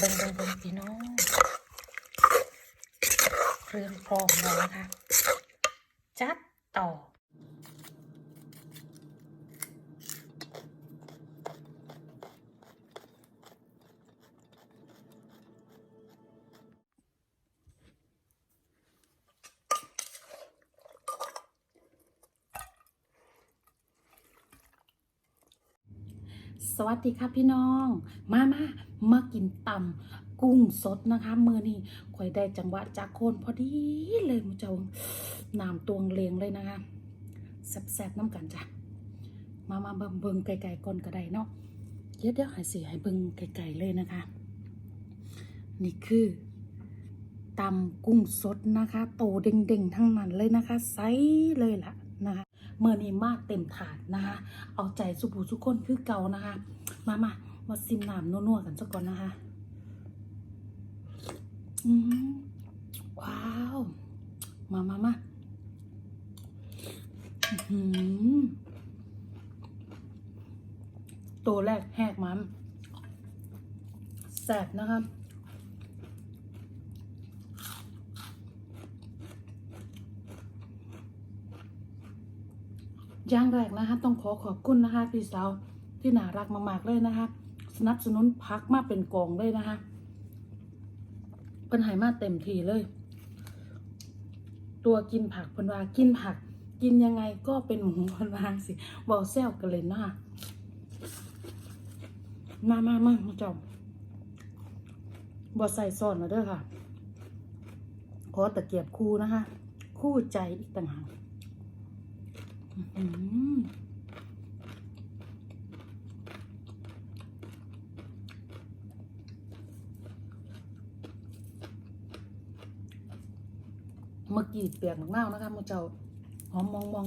เบิ่งเบิ่งเบิ่งพี่น้องเครื่องพร้อมแล้วนะคะ จัดต่อ สวัสดีค่ะพี่น้อง มามามากินตำกุ้งสดนะคะมือนี้ข่อยได้จังหวะจากโคนพอดีเลยมุเจ้าน้ำตวงเลงเลยนะคะแซ่บๆน้ำกันจ้ะ มามาเบิ่งไก่ๆก่อนก็ได้เนาะเดี๋ยวเดี๋ยวหายสีให้เบิ่งไก่ๆเลยนะคะ นี่คือตำกุ้งสดนะคะ โตเด้งๆทั้งนั้นเลยนะคะ ไซส์เลยล่ะนะคะ เมื่อนี้มากเต็มถาดนะคะ เอาใจสุบูทุกคนคือเก่านะคะ มามามาซิมน้ำนัวๆกันสักก่อนนะคะ อืมว้าว มามามาอือตัวแรกแหกมันแสบนะครับ อย่างแรกนะคะ ต้องขอขอบคุณนะคะ พี่สาวที่น่ารักมากๆเลยนะคะ สนับสนุนพักมาเป็นกองเลยนะคะเป็นหายมาเต็มทีเลย ตัวกินผักพันวากินผัก กินยังไงก็เป็นหมูพันวาสิบอกแซวกันเลยนะคะมามามามาจอมบอใส่ซ่อนมาด้อค่ะ ขอตะเกียบคู่นะคะ คู่ใจอีกต่างหาก เมื่อกี้เปียกมากๆนะคะมูเจ้าหอมมองมอง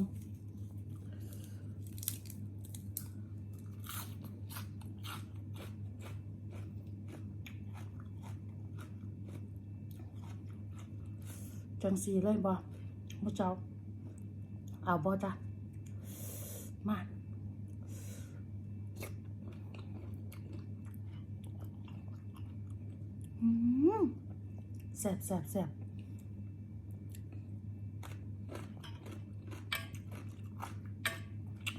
จังสีเลยบ่มูเจ้าเอาบ่จ้ะ มาอืมแสบแสบแสบ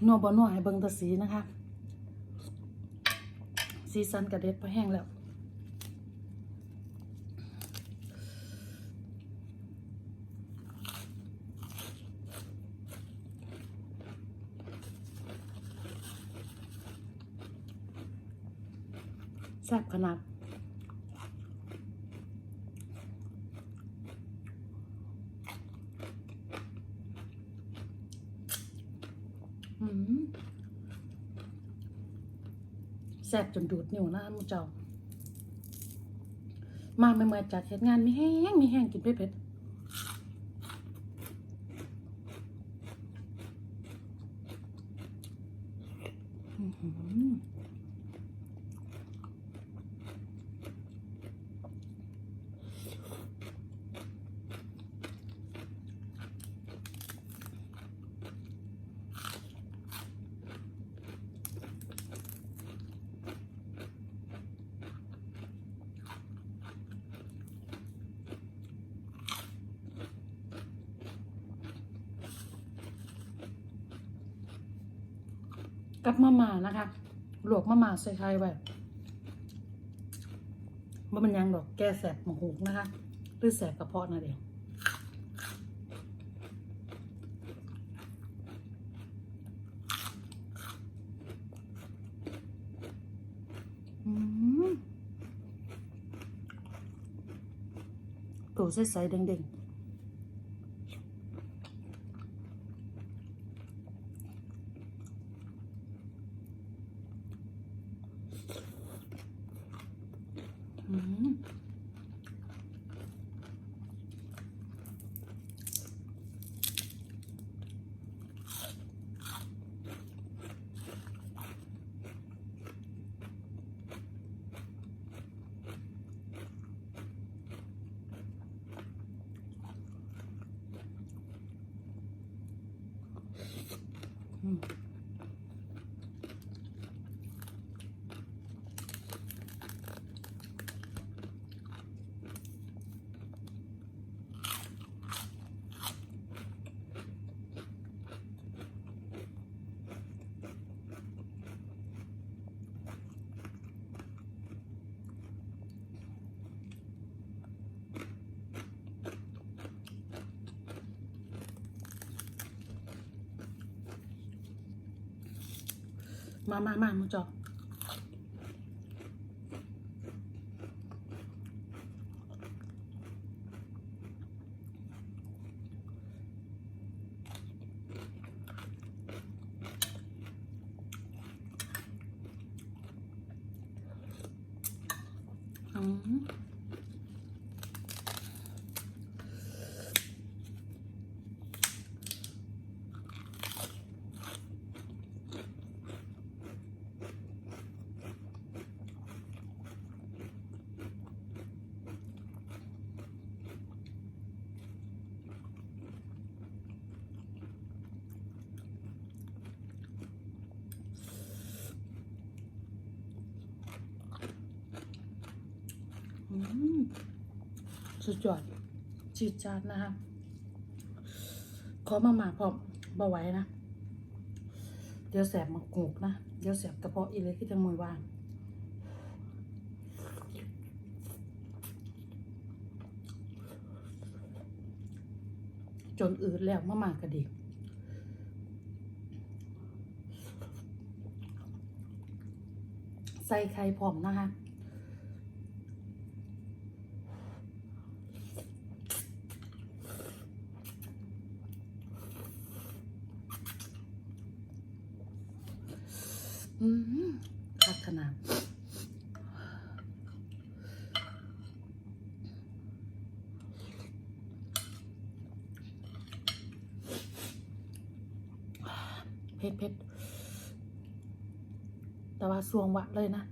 นัวบ่นัวให้เบิ่งตะสีนะคะ สีสันกระเด็ดพอแห้งแล้ว ซ่บขนาดอืมแซ่บจนดูดนิ้วนะมูเจ้า มาเมื่อจัดเหตุงานมีแห้งมีแห้งกินเผ็ดๆอื้อหือ กับมะม่านะคะหลวกมะม่าใส่ไข่ไว้บ่มันยังดอกแก้แสบหมหูนะคะ หรือแสบกระเพาะนั่นเองอืมตัวใสๆเด้งๆ อืม มามามามึงจอกอืม อืม สุดยอดจีดจาดนะคะขอมาหมาพร้อมบ่ไหว้นะ เดี๋ยวแสบมากูกนะ เดี๋ยวแสบกระเพาะอีเลยที่จะมวยว่างจนอืดแล้วมาหมากระดิกใส่ไข่พร้อมนะคะ อืมคักนาเผ็ดเผ็ดแต่ว่าสวงหวะเลยนะ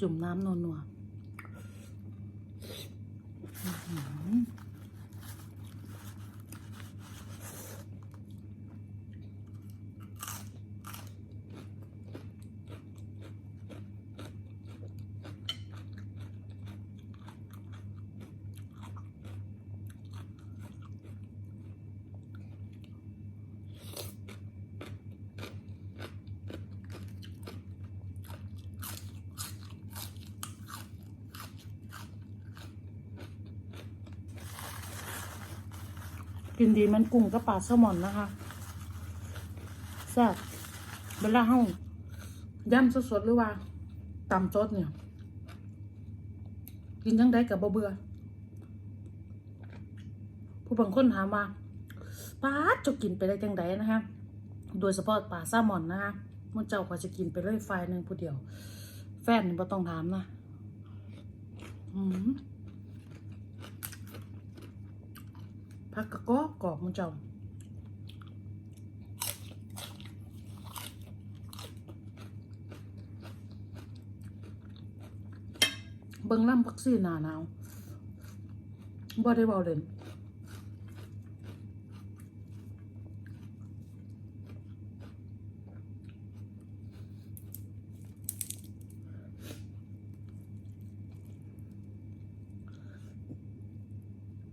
จุ่มน้ำนัวๆอื้อหือ กินดีมันกุ้งกับปลาแซลมอนนะคะแซ่บเวลาเฮาย่ำสดๆหรือว่าตำสดเนี่ย กินยังได้กับบ่เบื่อผู้บางคนถามว่าป้าจะกินไปได้จังไดนะคะโดยเฉพาะปลาแซลมอนนะคะมันเจ้าก็จะกินไปเลยไฟหนึ่งผู้เดียว แฟนบ่ต้องถามนะ อืม ผักกะกอกกรอบมันเจ้าเบิ่งล่ำพักซี่หนาหนาวบ่ได้เบาเล่น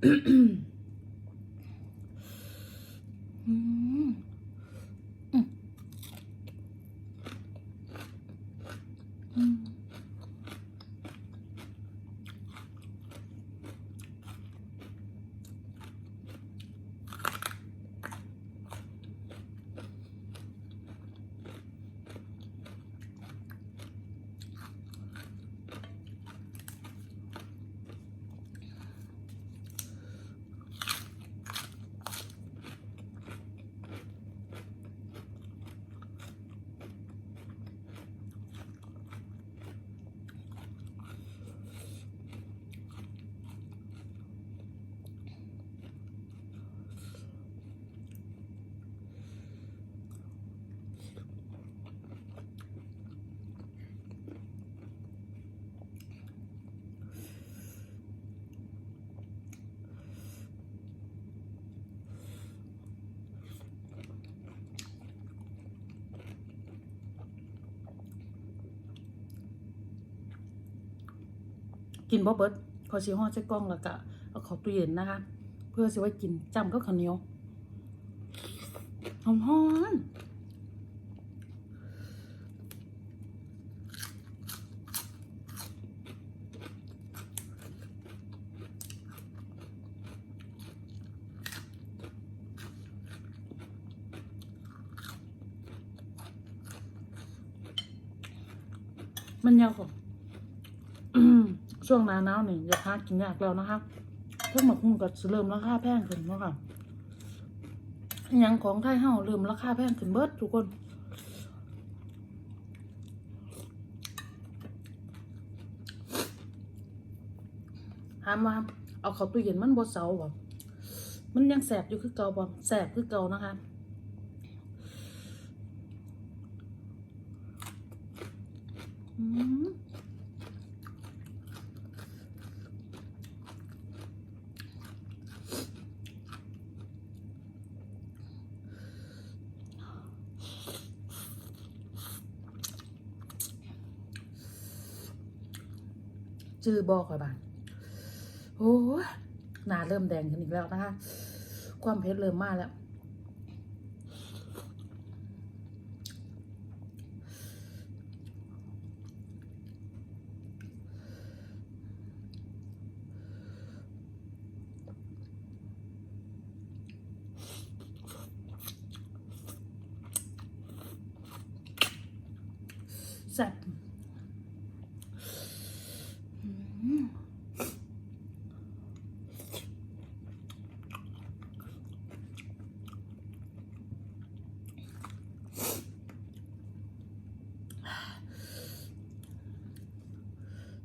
อืม กินบ่เบิดขอสิห่อใส่กล่องแล้วก็เอาเข้าตู้เย็นนะคะ เพื่อสิไว้กินจำก็ข้าวเหนียวหอมๆมันยาวกว่า ช่วงหนาหนาวนี่อย่าพากินยากแล้วนะคะเพิ่งมาคุ้งก็สิเริ่มราคาแพงขึ้นแล้วค่ะยังของไทยเฮาเริ่มราคาแพงขึ้นเบิดทุกคนถามว่าเอาเขาตู้เย็นมันบ่เซาบ่มันยังแสบอยู่คือเก่าบ่แสบคือเก่านะคะอืม จื้อบอกค่อยบางโอ้หน้าเริ่มแดงขึ้นอีกแล้วนะคะ ความเผ็ดเริ่มมาแล้ว แซ่บอืม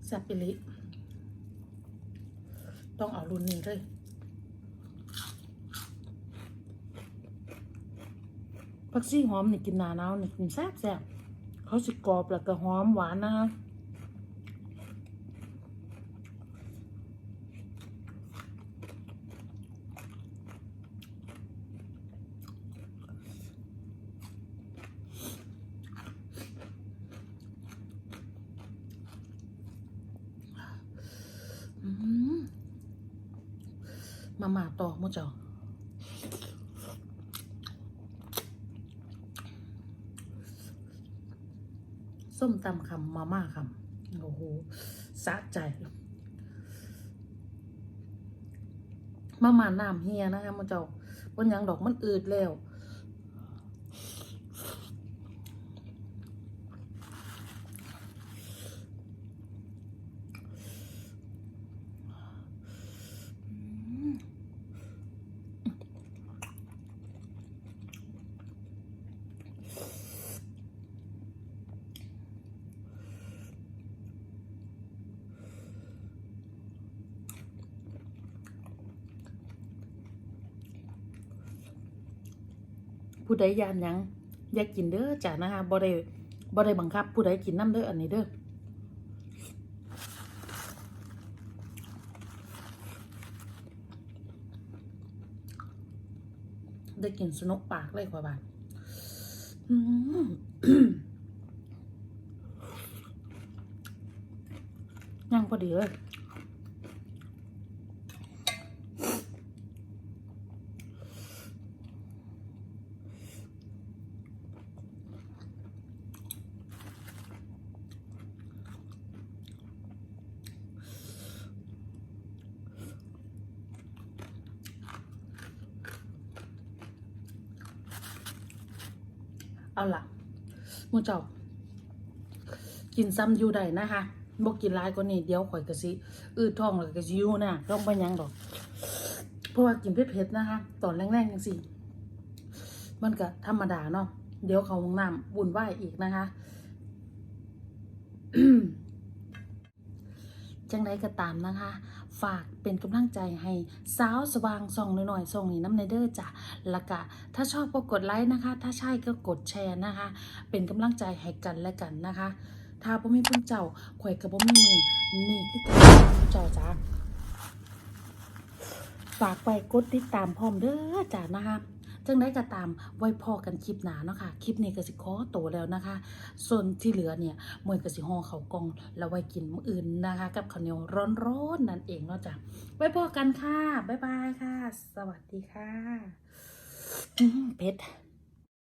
แซ่บอิลิ ต้องเอารุ่นนี้เลยผักซี่หอมนี่กินหนาหนาวนี่กินแซ่บแซ่บเขาสิกรอบแล้วก็หอมหวานนะคะอืมมาม่าต่อมุเจ้า ส้มตำคำมาม่าคำโอ้โหสะใจ มาม่าน้ำเฮียนะคะมันเจ้าบนยังดอกมันอืดแล้ว ผู้ใดยานยังอยากกินเด้อจ้านะคะบ่ได้บ่ได้บังคับ ผู้ใดกินน้ำเด้ออันนี้เด้อได้กินสนุกปากเลยกว่าบาทยังพอดีเลย เอาล่ะมูเจ้า กินซ้ำอยู่ได้นะคะบอกกินหลายกว่านี้เดี๋ยวข่อยกระสิอืดท้องแล้วก็สิยูนะต้องไปยังดอก เพราะว่ากินเผ็ดๆนะคะ ตอนแรงๆจังสิมันก็ธรรมดาเนาะเดี๋ยวเขาห้องน้ำวุ่นวายอีกนะคะจังไรก็ตามนะคะ ฝากเป็นกำลังใจให้สาวสว่างส่องหน่อยๆส่องนี่น้ำในเด้อจ้ะละกะ ถ้าชอบก็กดไลค์นะคะ ถ้าใช่ก็กดแชร์นะคะ เป็นกำลังใจให้กันและกันนะคะ ถ้าพ่อมีพุ่งเจ้าข่อยกับพ่มีมือนี่คือการเจ้าจ้าฝากไปกดติดตามพร้อมเด้อจ้านะคะ จังได้ก็ตามไว้พอกันคลิปหนาเนาะค่ะ คลิปนี้ก็สิขอโตแล้วนะคะ ส่วนที่เหลือเนี่ยมวยก็สิห่อเขากองแล้วไว้กินมื้ออื่นนะคะ กับข้าวเหนียวร้อนๆนั่นเองเนาะจ้ะไว้พอกันค่ะบ๊ายบายค่ะ สวัสดีค่ะเผ็ด